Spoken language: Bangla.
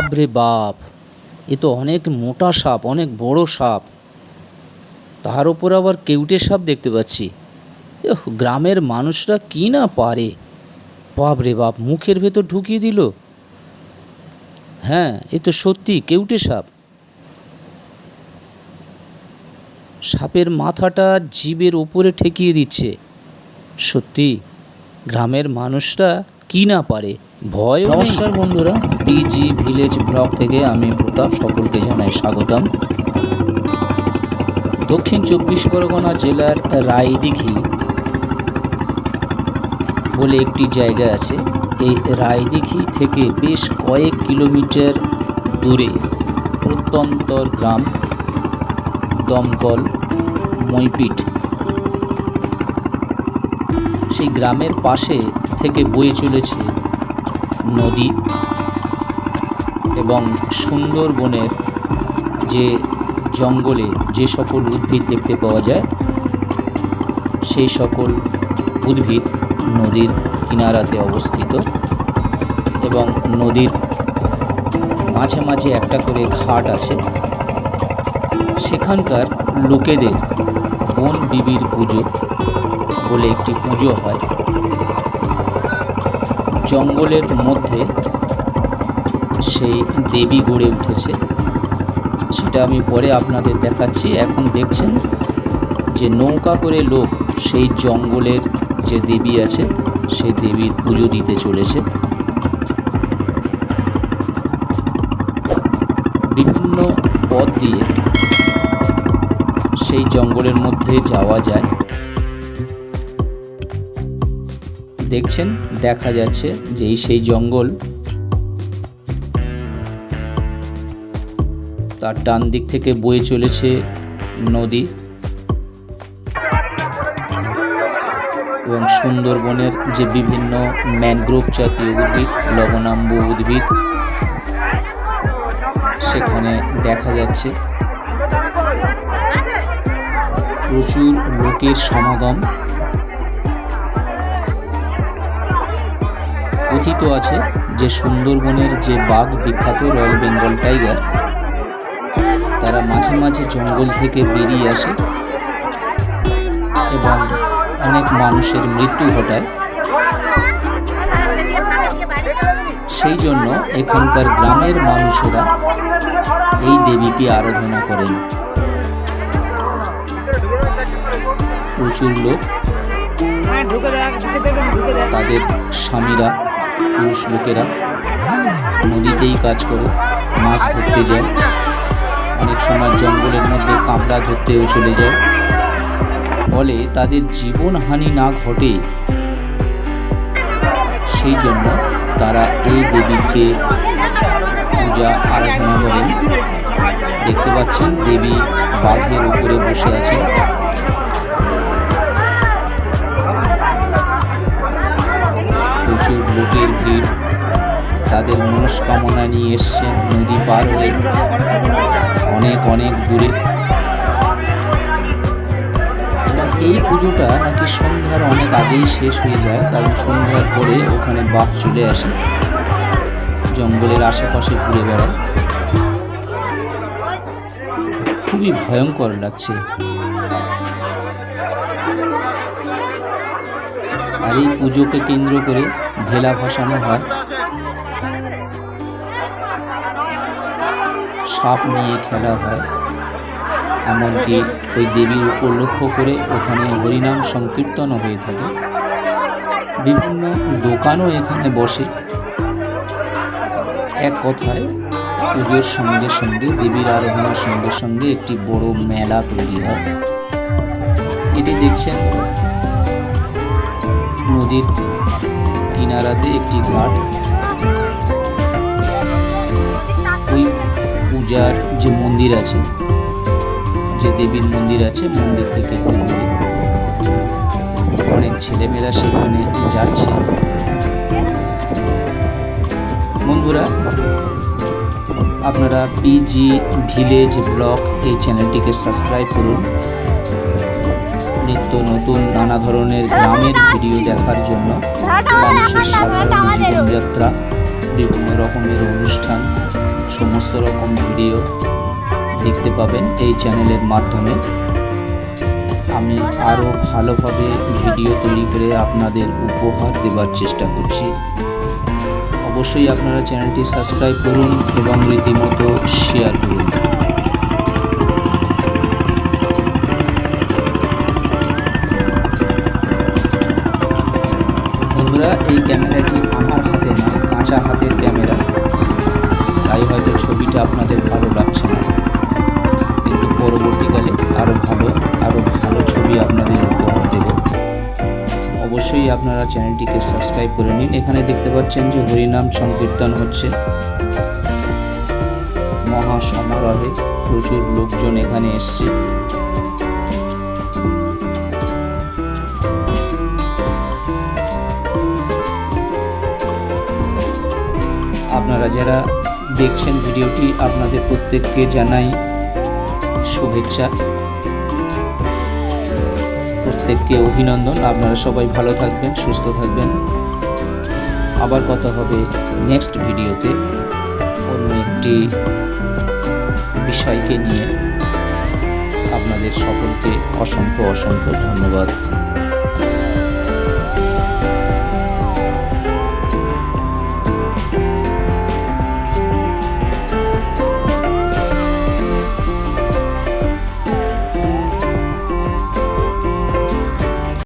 বাপ রে বাপ। এ তো অনেক মোটা সাপ, অনেক বড় সাপ। তার উপর আবার কেউটে সাপ দেখতে পাচ্ছি। গ্রামের মানুষরা কি না পারে? বাপ রে বাপ, মুখের ভেতর ঢুকিয়ে দিল। হ্যাঁ এ তো সত্যি, কেউটে সাপ। সাপের মাথাটা জীবের ওপরে ঠেকিয়ে দিচ্ছে। সত্যি, গ্রামের মানুষরা কি না পারে? ভয় নমস্কার বন্ধুরা পিজি ভিলেজ ব্লগ থেকে আমি প্রতাপ, সকলকে জানাই স্বাগতম। দক্ষিণ চব্বিশ পরগনা জেলার রায়দিঘি বলে একটি জায়গা আছে। এই রায়দিঘি থেকে বেশ কয়েক কিলোমিটার দূরে প্রত্যন্তর গ্রাম দমকল, মইপিট। সেই গ্রামের পাশে থেকে বয়ে চলেছে নদী এবং সুন্দরবনের যে জঙ্গলে যে সকল উদ্ভিদ দেখতে পাওয়া যায়, সেই সকল উদ্ভিদ নদীর কিনারাতে অবস্থিত এবং নদীর মাঝে মাঝে একটা করে ঘাট আছে। সেখানকার লোকেদের বন বিবির পুজো বলে একটি পুজো হয়। জঙ্গলের মধ্যে সেই দেবী গড়ে উঠেছে। সেটা আমি পরে আপনাদের দেখাচ্ছি। এখন দেখছেন যে নৌকা করে লোক সেই জঙ্গলের যে দেবী আছে সেই দেবীর পুজো দিতে চলেছে। বিভিন্ন পথ দিয়ে সেই জঙ্গলের মধ্যে যাওয়া যায়। দেখছেন, দেখা যাচ্ছে যে সেই জঙ্গল। তার ডান দিক থেকে বয়ে চলেছে নদী। এবং সুন্দরবনের যে বিভিন্ন ম্যানগ্রোভ জাতীয় উদ্ভিদ, লবণাম্ব উদ্ভিদ, সেখানে দেখা যাচ্ছে প্রচুর লোকের সমাগম। কথিত আছে যে সুন্দরবনের যে বাঘ বিখ্যাত রয়্যাল বেঙ্গল টাইগার, তারা মাঝে মাঝে জঙ্গল থেকে বেরিয়ে আসে এবং অনেক মানুষের মৃত্যু ঘটায়। সেই জন্য এখানকার গ্রামের মানুষেরা এই দেবীকে আরাধনা করেন। প্রচুর লোক, তাদের স্বামীরা পুরুষ লোকেরা নদীতেই কাজ করে, মাছ ধরতে যায়। অনেক সময় জঙ্গলের মধ্যে কাঁকড়া ধরতেও চলে যায়। ফলে তাদের জীবনহানি না ঘটে, সেই জন্য তারা এই দেবীকে পূজা আরাধনা করেন। দেখতে পাচ্ছেন দেবী বাঘের উপরে বসে আছেন। মনস্কামনা নিয়ে এসছেন নদী পার হয়ে। অনেক অনেক দূরে। এই পুজোটা নাকি সন্ধ্যার অনেক আগেই শেষ হয়ে যায়, কারণ সন্ধ্যার পরে ওখানে বাঘ চলে আসে। জঙ্গলের আশেপাশে ঘুরে বেড়ায়। খুবই ভয়ঙ্কর লাগছে। আর এই পুজোকে কেন্দ্র করে ভেলা ভাসানো হয়। সাপ নিয়ে খেলা হয়। এমনকি ওই দেবীর উপর লক্ষ্য করে ওখানে হরিনাম সংকীর্তনও হয়ে থাকে। বিভিন্ন দোকানও এখানে বসে। এক কথায়, পুজোর সঙ্গে সঙ্গে দেবীর আরাধনার সঙ্গে সঙ্গে একটি বড় মেলা তৈরি হয়। এটি দেখছেন নদীর কিনারাতে একটি ঘাট। পূজার যে মন্দির আছে, যে দেবীর মন্দির আছে, মন্দির থেকে অনেক ছেলেমেয়েরা সেখানে যাচ্ছে। বন্ধুরা, আপনারা পিজি ভিলেজ ব্লগ এই চ্যানেলটিকে সাবস্ক্রাইব করুন। নিত্য নতুন নানা ধরনের গ্রামের ভিডিও দেখার জন্য মানুষের সাধারণ জীবনযাত্রা, বিভিন্ন রকমের অনুষ্ঠান। সমস্ত রকম ভিডিও দেখতে পাবেন এই চ্যানেলের মাধ্যমে। আমি আরও ভালোভাবে ভিডিও তৈরি করে আপনাদের উপহার দেবার চেষ্টা করছি। অবশ্যই আপনারা চ্যানেলটি সাবস্ক্রাইব করুন এবং রীতিমতো শেয়ার করুন। ছবি আপনাদের উপহার দেব। অবশ্যই আপনারা চ্যানেলটিকে সাবস্ক্রাইব করে নিন। এখানে দেখতে পাচ্ছেন যে হরিনাম সংকীর্তন হচ্ছে। মহা সমারোহে প্রচুর লোকজন এখানে এসছে। আপনারা যারা দেখছেন ভিডিওটি, আপনাদের প্রত্যেককে জানাই শুভেচ্ছা। প্রত্যেককে অভিনন্দন। আপনারা সবাই ভালো থাকবেন, সুস্থ থাকবেন। আবার কথা হবে নেক্সট ভিডিওতে অন্য একটি বিষয়কে নিয়ে। আপনাদের সকলকে অসংখ্য অসংখ্য ধন্যবাদ।